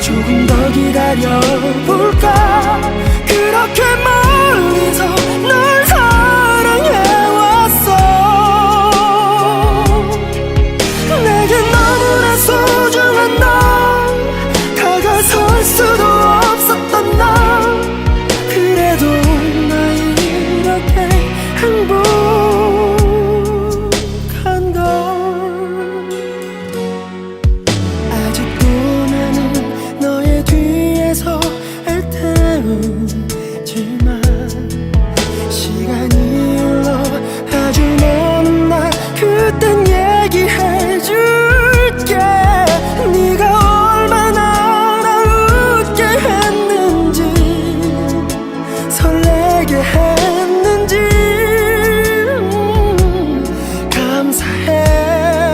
조금 더 기다려볼까?